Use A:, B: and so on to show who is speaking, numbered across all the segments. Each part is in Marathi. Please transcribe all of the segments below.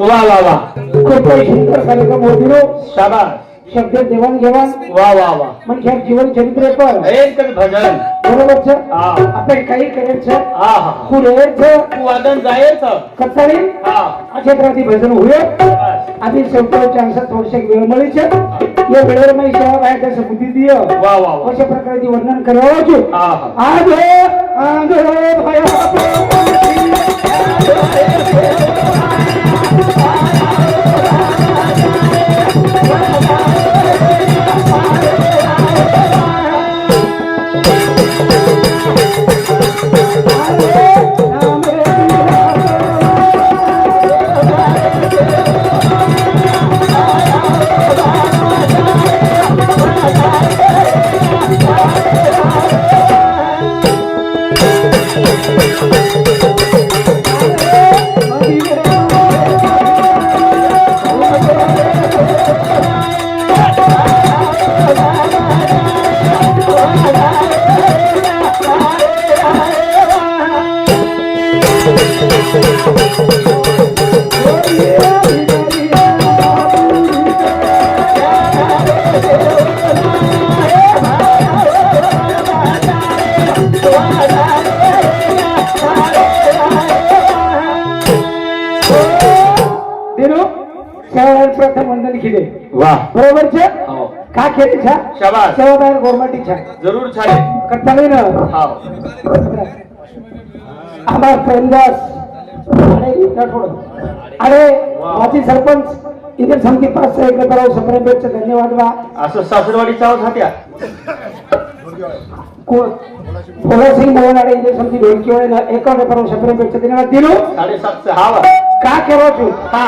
A: वा वा वा.
B: खूप सुंदर कार्यक्रम
A: वा वा वा.
B: म्हणजे जीवन चरित्र पण.
A: भजन.
B: बरोबर
A: सर?
B: आपण काही करायचं पुढे
A: वादन जायचं कत्तारी?
B: अक्षेत्राची भजन होऊया. आधी शेवटच्या अंशात थोडशे वेळ मिळायचं या वेळेवर मी सेवा बाहेर बुद्धी दिय
A: वा वा
B: अशा प्रकारची वर्णन करावं आज आज भया
A: शाबास.
B: शेवा बाहेर गोरमाटी छान
A: जरूर छाने
B: करता नाही ना.
A: हा
B: आम्हा प्रेमदास. आणि राठोड अरे माझी सरपंच इथे समती पाच सहा एकदा करावं संभ्रमेचे धन्यवाद बा
A: असं सासरवाडी चावत हात्या
B: कोण भोलासिंग मोहनाडे इथे समती ढोलकी वळे ना एकावन्न करावं संभ्रमेचे धन्यवाद. दिलो
A: साडेसातशे हा वा.
B: का केव्हा तू?
A: हा.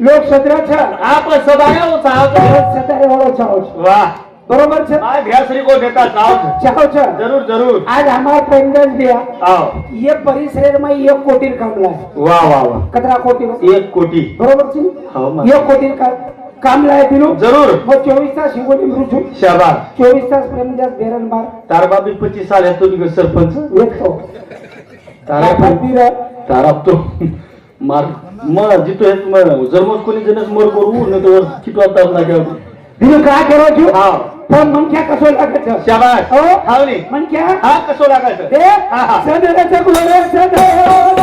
B: लोक सतरा छान.
A: आप सदाया
B: उत्साह सदाया वाढ उत्साह
A: वाह
B: બરોબર છે
A: આ ભેસરી કો દેતા चाव
B: ચાવ છે
A: જરૂર જરૂર
B: આજ અમાર પેન્ડલ દિયા
A: આવ
B: ये परिसर में एक कोटी कामला है
A: वाह वाह वाह
B: कितना कोटी
A: एक कोटी.
B: बरोबर છે
A: હા
B: 1 कोटी का कामला है दिलो
A: जरूर.
B: वो 24 तास शिवोली मृत्यु
A: शाबाश
B: 24 तास प्रेमदास बेरनबार
A: तार बाबी 25 साल है तो निको सरपंच?
B: एक तो.
A: तारा
B: फंदीरा
A: तारा तो. मार मला जितो हे तुम्हाला जर मग कोणी जनच मोर करू न तर किती वाजता लागेल.
B: दिलो काय करायचं?
A: हा
B: पण मनक्या कसो लागे છે
A: शाबास.
B: हो?
A: हाव नी
B: मनक्या
A: हा कसो लागायचं?
B: ते
A: हा, हा.
B: सदराचं गोरे सदराचं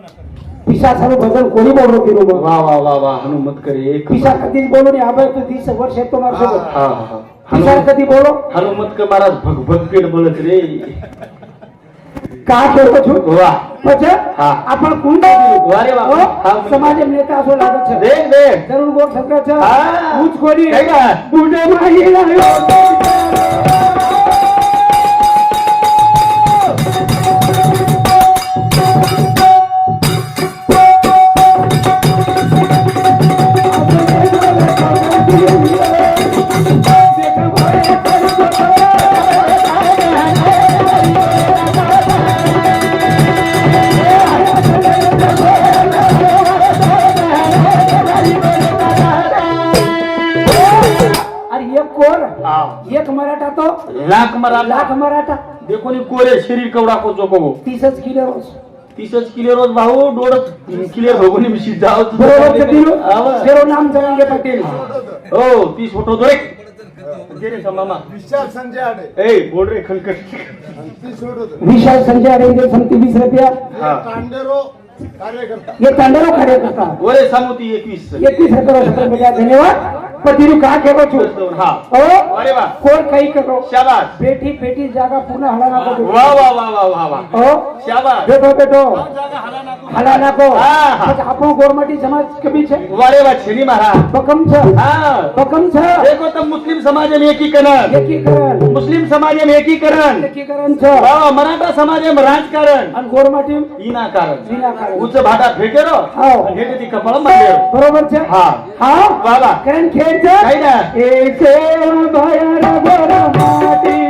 A: पिशासाने भजन कोणी
B: बोलू केलो मग?
A: वा वा वा वा हनुमत करे
B: पिशा कधीच बोलू नाही आबाय तो तीस वर्ष येतो
A: पिशा
B: कधी बोलो?
A: हनुमत के महाराज भगभग बोलत रे.
B: का करतो छो
A: वा.
B: म्हणजे
A: हा.
B: आपण
A: कुंड वा. हो?
B: समाज नेता असो लागत छे. गोड
A: हा.
B: संकटाच्या कोणी
A: देखो नी कोरे शरीर कवडा को चोको
B: तीसच किलो रोज.
A: तीसच किलो रोज भाऊ डोळत किलो भगवनी मिशी जाव
B: बरोबर ते दिलो
A: आवा.
B: शेरो नाम जरांगे पाटील.
A: हो तीस फोटो तो एक. दे रे सा मामा.
C: विशाल संजय आडे.
A: ए बोल रे
B: विशाल संजय आडे इंडियन समिती वीस रुपया.
A: हा
C: तांडेरो कार्यकर्ता.
B: ये कार्यकर्ता.
A: वरे सांगू ती एकवीस.
B: एकवीस रुपये सत्र रुपया धन्यवाद. પતિનું કા કેવો છું
A: હા
B: ઓ
A: અરે વાહ
B: કોણ કઈ કરો
A: શાબાશ
B: બેઠી બેઠી જાગા પુનઃ હલા નાખો
A: વાહ વાહ વાહ વાહ વાહ
B: ઓ
A: શાબાશ
B: બેઠો બેઠો હલા નાખો
A: હા
B: આપણો ગોરમાટી સમાજ કમી છે
A: વારે વાહ છેની મહારાજ
B: બકમ છે
A: હા
B: બકમ છે
A: દેખો તમ મુસ્લિમ સમાજ એમ એકીકરણ
B: એકીકરણ
A: મુસ્લિમ સમાજ એમ એકીકરણ
B: એકીકરણ છે
A: વાહ મરાઠા સમાજ એમ રાજકારણ
B: અને ગોરમાટી
A: ઈના
B: કારણ
A: ઈના કારણ ઉચ્ચ
B: ભાટા
A: ફેકેરો હા હેટેથી કપળ માંડ્યો
B: બરોબર છે
A: હા
B: હા
A: વાહ વાહ
B: કારણ કે છે
A: भयर ना माती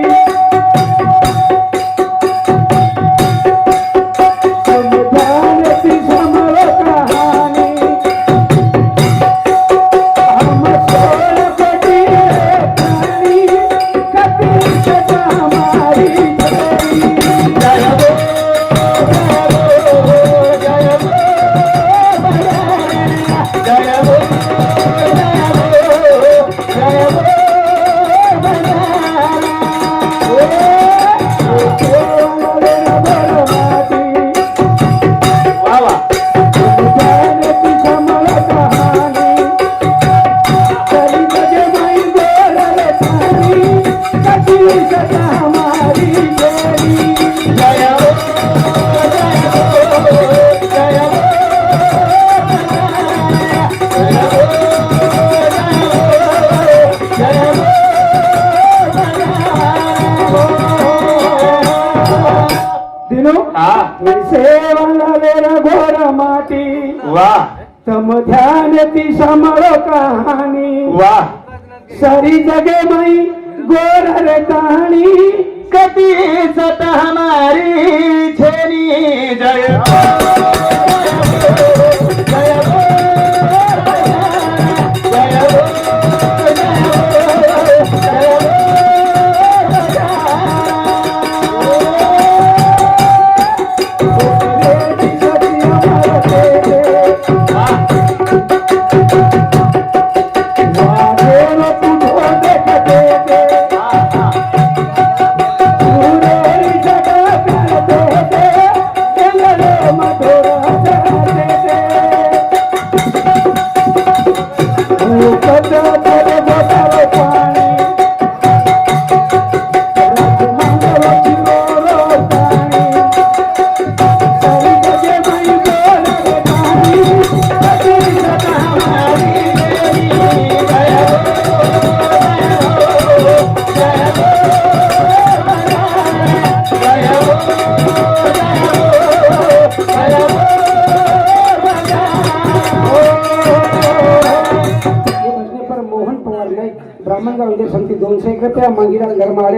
B: तम ध्यान ती सांभाळो कहाणी.
A: वा.
B: सारी जगे मई गोर रे कहाणी
A: कति सत हमारी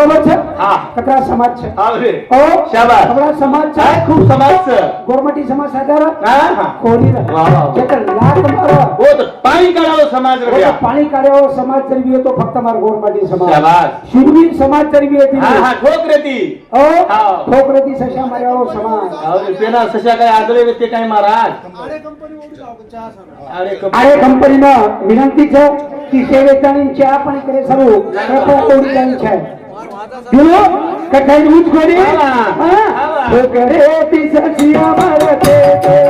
B: बरोबर છે
A: હા.
B: કકરા સમાજ છે
A: આવરે
B: ઓ
A: શાબાશ.
B: કકરા સમાજ છે
A: काय खूप समाज
B: गोरमाटी समाज साधारण
A: हा हा
B: कोणी
A: વાહ, વાહ.
B: જેકર લાખ મારો
A: हो तर पाणी काढावं समाज रड्या
B: પાણી કાઢ્યો સમાજ તરવી તો ફક્ત મારો ગોરમાટી સમાજ
A: शाबास
B: શૂરવીર સમાજ તરવી હતી
A: हा हा ठोक रे ती
B: ओ
A: हा.
B: ठोकरती सशा मार्यावर समाज
A: आवरे पेना सशा काय आगळे व्यक्ती काय महाराज अरे कप-
B: अरे कंपनीनं विनंती છે કે તે વેચાણી ચા પણ કરે સરું કપડા कटाई मुझको रे करे
A: तिसिया भरते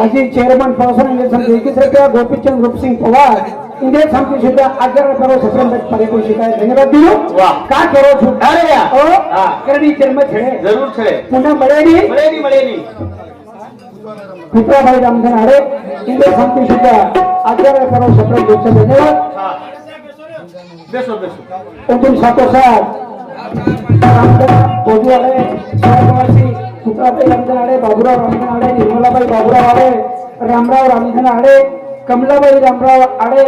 B: माजी चेअरमन पळसोला इंडियन संस्थे एकवीस रुपया गोपीचंद रूपसिंग पवार इंडियन संस्थे सुद्धा अकरा करोड सत्रह आहे धन्यवाद दिलो. का करो छूट
A: अरे या.
B: ओ. करणी जन्म छेडे
A: जरूर छळे
B: पुन्हा मळेनी
A: मिळेनी मिळेनी
B: मित्राबाई रामधन आडे इंडियन संस्थे सुद्धा अकरा करोड सत्रह दिवस धन्यवाद.
A: बेसो बेसो.
B: उद्धव सातोसात बोधवाले सोळावासी सुप्राबाई रामधन आडे बाबुराव रामधन आडे निर्मलाबाई बाबुराव आडे रामराव रामधन आडे कमलाबाई रामराव आडे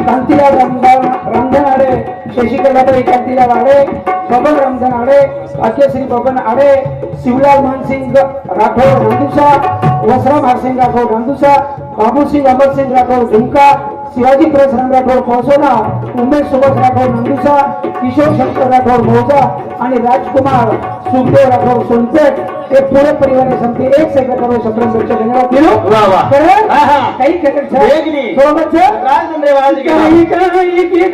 B: कांतीराव रामदाव रामधन आडे शशिकलाबाई कांतीराव आडे बबन रामधन आडे भाग्यश्री बबन आडे शिवलाल मानसिंग राठोड रांदुसा वसराम हरसिंग राठोड रांदुसा बाबूसिंग अमरसिंग राठोड झुमका शिवाजी परशुराम राठोड पोहोचवला उमेश सुभाष राठोड नंदुसा किशोर शंकर राठोड मौजा आणि राजकुमार सुखदेव राठोड सोनपेठ हे पुणे परिवार संगती एक सेक्रेटरी सत्रह वर्ष धन्यवाद दिलो. काही
A: गेला.
B: काही काही की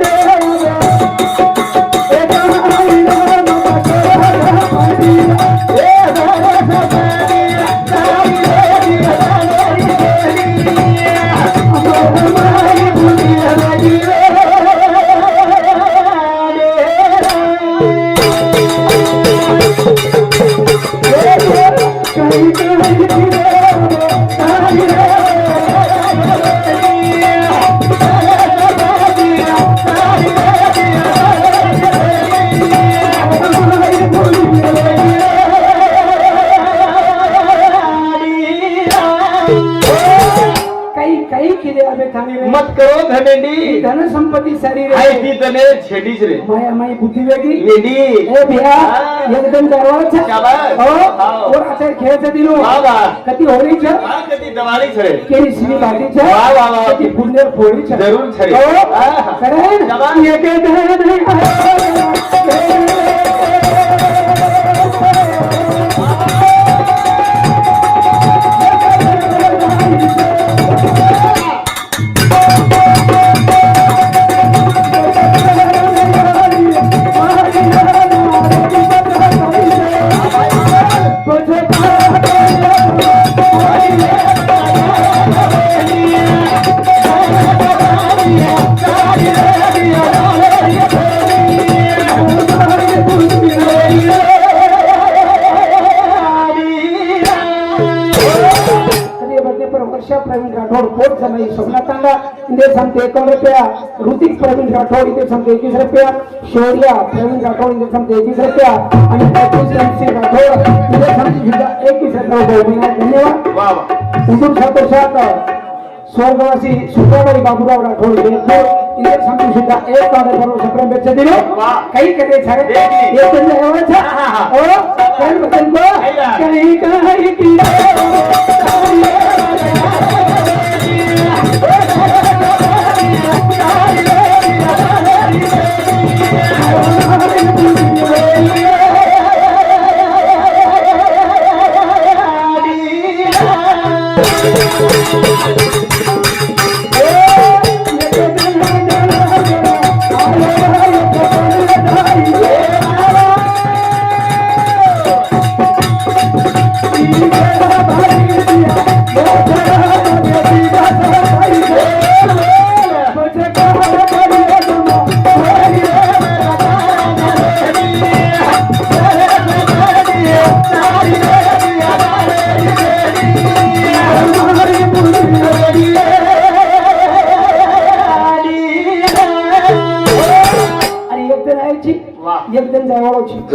B: रे
A: तने छेडीच रे
B: माया माई बुद्धी वेगळी
A: वेडी
B: ए
A: हा.
B: एकदम दरवाजा
A: शाबास.
B: हो. और आता खेळायचं दिलो
A: वा वा.
B: कधी होळीच्या
A: हा कधी दवाळीच रे
B: केली सिनी भाजीच्या
A: वा, वा, वा.
B: कधी फुलनेर फोळीच्या
A: जरूर छळे.
B: हो
A: हा.
B: खरं
A: शाबास.
B: एके कधी तांडा इथे सांगते एकावन्न रुपया ऋतिक प्रवीण राठोड इथे सांगते एकवीस रुपया शौर्या प्रवीण राठोड इथे सांगते एकवीस रुपया आणि राठोड इथे सांगते सुद्धा एकवीस रुपया. धन्यवाद सातोसात स्वर्गवासी सुताबाई बाबूराव राठोड इथे सांगते सुद्धा एक करून सप्रेम दिलो. काही कडे झाले. एक. काही काही की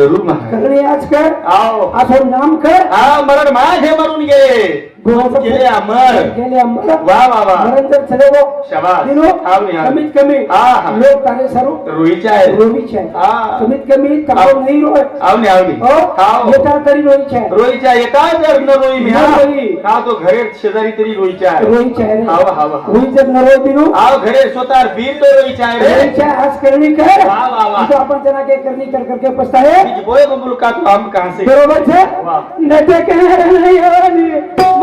B: जायची
A: जरूर महाराज
B: करणे आज कर
A: आओ
B: असं नाम कर
A: हा मरण माझे मरून गेले
B: गोवाचं
A: गेले अमर
B: गेले अंबर
A: वा वा वा
B: मरण जर
A: शाबास.
B: दिनो. कमीत कमी
A: हा, हा.
B: लोक तारे सर्व
A: रोहीचे आहे
B: रोहीचे आहे कमीत कमी
A: हाव.
B: नाही रोय
A: आवनी आवनी
B: हो
A: हाव.
B: येता तरी रोहीचे आहे
A: रोहीच्या येतात जर न रोई मी हा
B: रोई.
A: हा तो घरे शेजारी तरी रोहीच्या आहे
B: रोहीचे आहे
A: हाव, हाव.
B: रोहीचे न रोय दिनो
A: आव घरे स्वतः बीर तो रोहीच्या आहे
B: रोहीचे आज करणी कर
A: वा, वा, वा.
B: तो आपण जना के करनी कर करके पछताए
A: बीज बोए बबुल का तो हम कहाँ से
B: बरोबर छे नटे के नयनी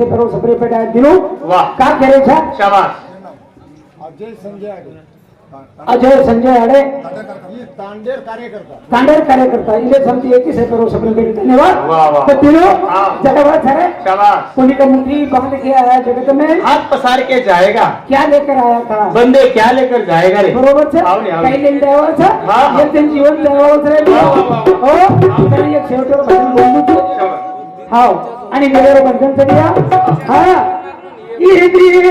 B: समिती एक विषय पर्व सप्रे पेटा दिनू
A: वाह.
B: का करे छा
A: शाबास
C: अजय संजय आडे
B: अजय संजय आडे
C: ही तांडेर कार्यकर्ता
B: तांडेर कार्यकर्ता इंदिरा समिती एक विषय पर्व सप्रे पेटे धन्यवाद
A: वाह, वाह.
B: तो दिनू
A: हाँ.
B: जगह है
A: शाबास
B: पुलिस का मंत्री बांध के आया जगत में
A: हाथ पसार के जाएगा
B: क्या लेकर आया था
A: बंदे क्या लेकर जाएगा रे
B: बरोबर છે
A: આવો ને, આવો.
B: કઈ લઈને આવ્યા છે
A: હા, હા.
B: જે તેનું જીવન દેવાળું છે
A: વાહ, વાહ, વાહ.
B: ઓ તને એક हो आणि नगर बंधन तरी हा. इंद्रिय धरे